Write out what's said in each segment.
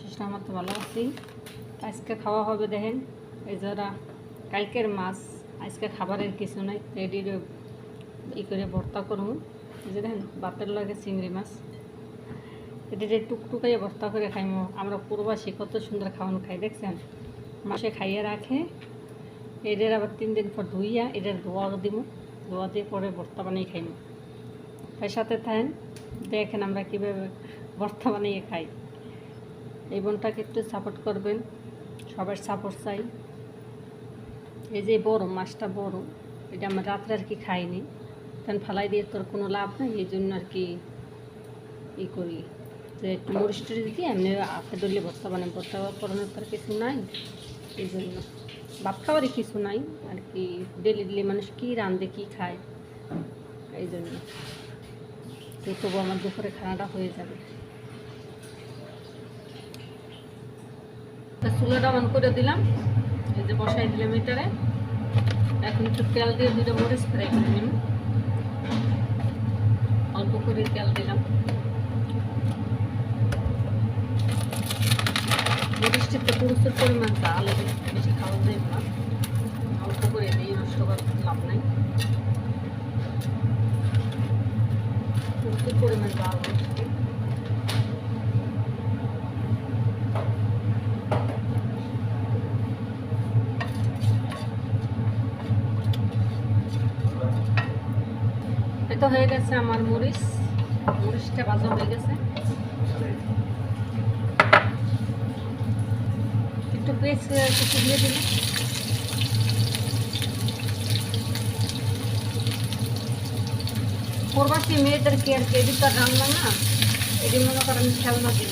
শেষটা আমার তো ভালো আছি। আজকে খাওয়া হবে দেখেন, এই যারা কালকের মাছ, আজকে খাবারের কিছু নাই রেডি ই করে ভর্তা করব। যে দেখেন বাতের লাগে চিংড়ি মাছ। এটা যে টুকটুকাইয়ে ভর্তা করে খাইমো, আমরা পূর্বাসী কত সুন্দর খাওয়ানো খাই, দেখছেন? মাসে খাইয়ে রাখে, এদের আবার তিন দিন পর ধুইয়া এদের ধোয়া দিব ধোয়া দিয়ে পরে ভর্তা বানিয়ে খাইমো। তার সাথে থাকেন, দেখেন আমরা কীভাবে ভর্তা বানিয়ে খাই। এই বোনটাকে একটু সাপোর্ট করবেন। সবার সাপোর্ট চাই। এই যে বড়, মাছটা বড়, এটা আমরা রাত্রে আর কি খাইনি। কারণ ফালাই দিয়ে তোর কোনো লাভ নেই, এই জন্য আর কি ই করি। যে একটু মরিচ টরিচ দিয়ে এমনি হাতে ডলে ভর্তা বানাই। ভর্তা করানোর তার কিছু নাই, এই জন্য। ভাত খাবারই কিছু নাই, আর কি ডেলি ডেলি মানুষ কী রাঁধে, কী খায়, এই জন্য। তো তবু আমার দুপুরে খানাটা হয়ে যাবে। চুলাটা অন করে দিলাম। এই যে বসাই দিলাম এটারে। এখন একটু তেল দিয়ে দুটো মরিচ ফ্রাই করে নিলাম অল্প করে তেল দিলাম। মরিচটা তো প্রচুর পরিমাণ জাল হবে, বেশি খাওয়া যায় না। অল্প করে দিই, নষ্ট করার লাভ নাই। প্রচুর পরিমাণ জাল তো হয়ে গেছে আমার মরিচ। মরিচটা ভাজা হয়ে গেছে। একটু পেঁচ কিছু দিয়ে দিলাম। প্রবাসী মেয়েদেরকে আর কি এটি তো আর রান্না না এটি মনে করেন খেলনা দিন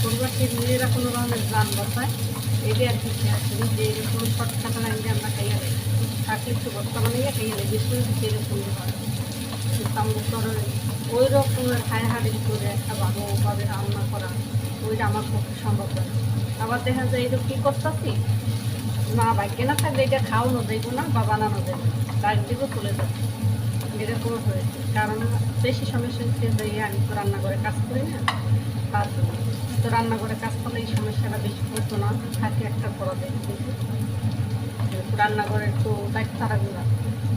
প্রবাসী মেয়েরা কোনো রকমের গান বসায় এটি আর কি খেয়াল যে এরকম শর্ট থাকা লাগলে আমরা খাইয়া থাকলে একটু বানাইয়া খাইয়া দেয় বেশি সেরকম হয় কিন্তু আমরা তো আর ওই রকমের হাড়ি করে একটা ভালোভাবে রান্না করা, ওইটা আমার পক্ষে সম্ভব না। আবার দেখা যায় এটা কী করতেছি? না ভাগ্যে না থাকলে এটা খাওয়ানো যাইব না, বা বানানো না, তার দিকেও চলে যাবে। এরকম হয়েছে। কারণ বেশি সমস্যা হচ্ছে যে আমি তো রান্নাঘরে কাজ করি না, তার জন্য। তো রান্নাঘরে কাজ করলে এই সমস্যাটা বেশি হতো না, থাকে একটা করা যায় রান্নাঘরে একটু দায়িত্ব থাকাগুলো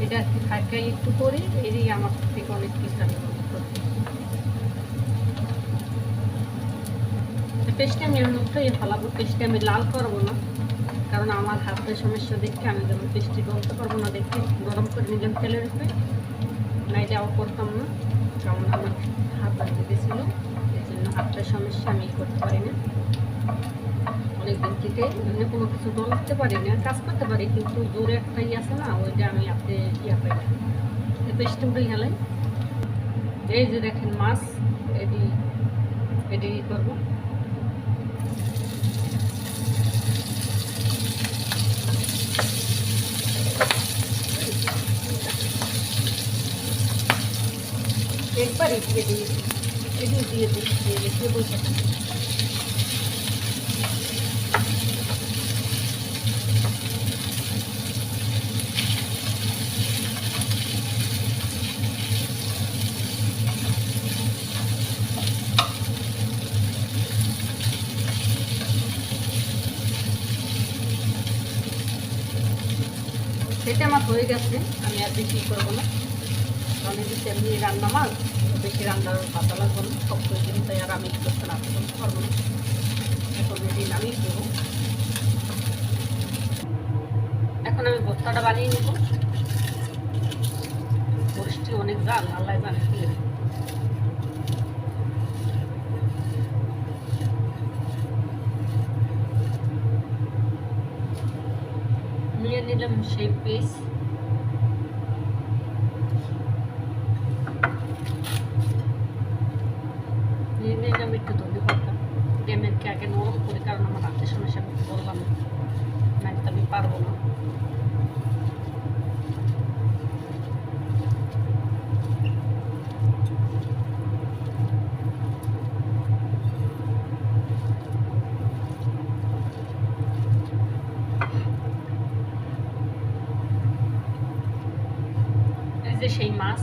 এটা আর কি একটু করি, এরই আমার থেকে অনেক কিছু আমি পেস্টে আমি এর মধ্যে ইয়ে ফেলাবো পেস্টে আমি লাল করব না, কারণ আমার হাতের সমস্যা দেখে আমি যেমন পেস্টে বলতে পারব না দেখে, গরম করে নিলাম তেলের উপরে। না এটাও করতাম না, কারণ আমার হাত বাড়িতে গেছিল এই জন্য হাতের সমস্যা আমি করতে পারি না। অনেকদিন থেকে এমনি কোনো কিছু ডলাতে পারি না, কাজ করতে পারি, কিন্তু জোরে একটা ইয়ে আছে না ওইটা আমি আপনি ইয়া পাই না পেস্টে উঠে গেলাই এই যে দেখেন মাছ, এটি এটি করব। একবারই দিয়ে দিই দিয়ে দিই দিয়ে বসে সেটা আমার হয়ে গেছে, আমি আর বেশি করব না। কারণ এই যে এমনি রান্না মাছ বেশি রান্নার পাতা লাগবে না, সব দিন তাই আর আমি করতে না করতে পারব না। এখন এদিন আমি দেবো। এখন আমি ভর্তাটা বানিয়ে নেব। বৃষ্টি অনেক জাল আল্লাহ জানে কি হবে। নিয়ে নিলাম সেই পিস নিয়ে নিলাম একটু ধনে পাতা ড্যামেরকে আগে নরম করে কারণ আমার হাতের সমস্যা আমি বললাম না আমি পারব না যে সেই মাছ।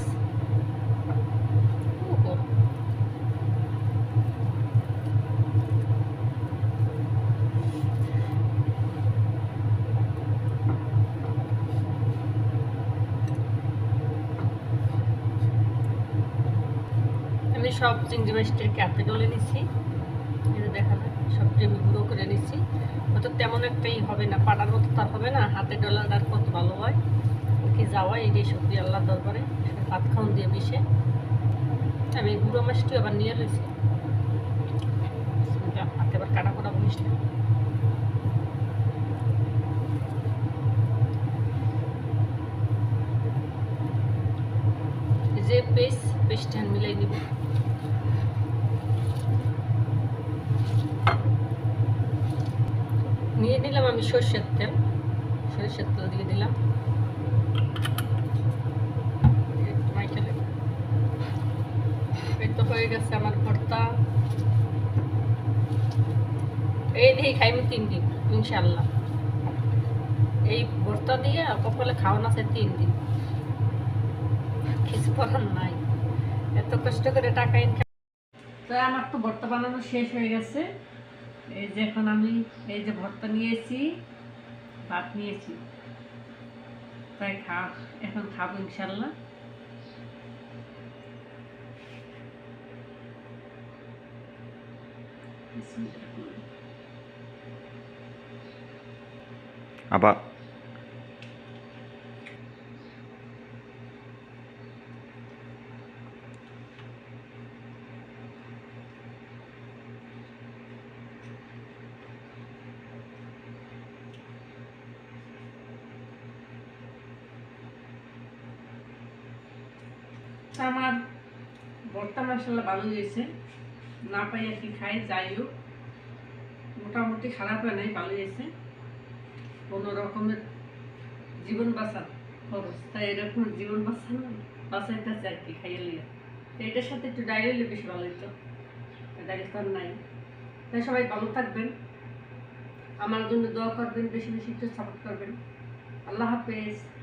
আমি সব চিংড়ি মাছটির ক্যাপে ডলে নিছি। এটা দেখা যায় সব আমি গুঁড়ো করে নিছি। হয়তো তেমন একটাই হবে না পাটার মতো তার হবে না, হাতে ডলার আর কত ভালো হয়। কি যাওয়া এই যে সবজি আল্লাহ দরবারে ভাত খাওয়ান দিয়ে মিশে। আমি গুঁড়ো মাছটি আবার নিয়ে রয়েছি আবার কাটা করা বলিস না। এই যে পেস্ট পেস্টটা মিলাই দিব নিয়ে নিলাম আমি সর্ষের তেল। সর্ষের তেল দিয়ে দিলাম। তো হয়ে গেছে আমার তিন দিন এই ভর্তা দিয়ে কপালে খাওয়ান আছে তিন দিন কিছু করার নাই। এত কষ্ট করে টাকা ইনকাম তো আমার তো ভর্তা শেষ হয়ে গেছে। এই যে এখন আমি এই যে ভর্তা নিয়েছি, ভাত নিয়েছি। তাই খা এখন খাব ইনশাল্লাহ আবার আমার ভর্তা মশলা ভালো হয়েছে। না পাই আর কি খাই, যাই হোক। মোটামুটি খারাপ হয় নাই ভালো হয়েছে। কোনো রকমের জীবন বাঁচা খরচ তাই এরকম জীবন বাঁচানো বাঁচাইতেছে আর কি খাইয়ে লিয়ে এটার সাথে একটু ডাইল হলে বেশি ভালো হতো ডাইল তো নাই। তাই সবাই ভালো থাকবেন। আমার জন্য দোয়া করবেন, বেশি বেশি একটু সাপোর্ট করবেন। আল্লাহ হাফেজ।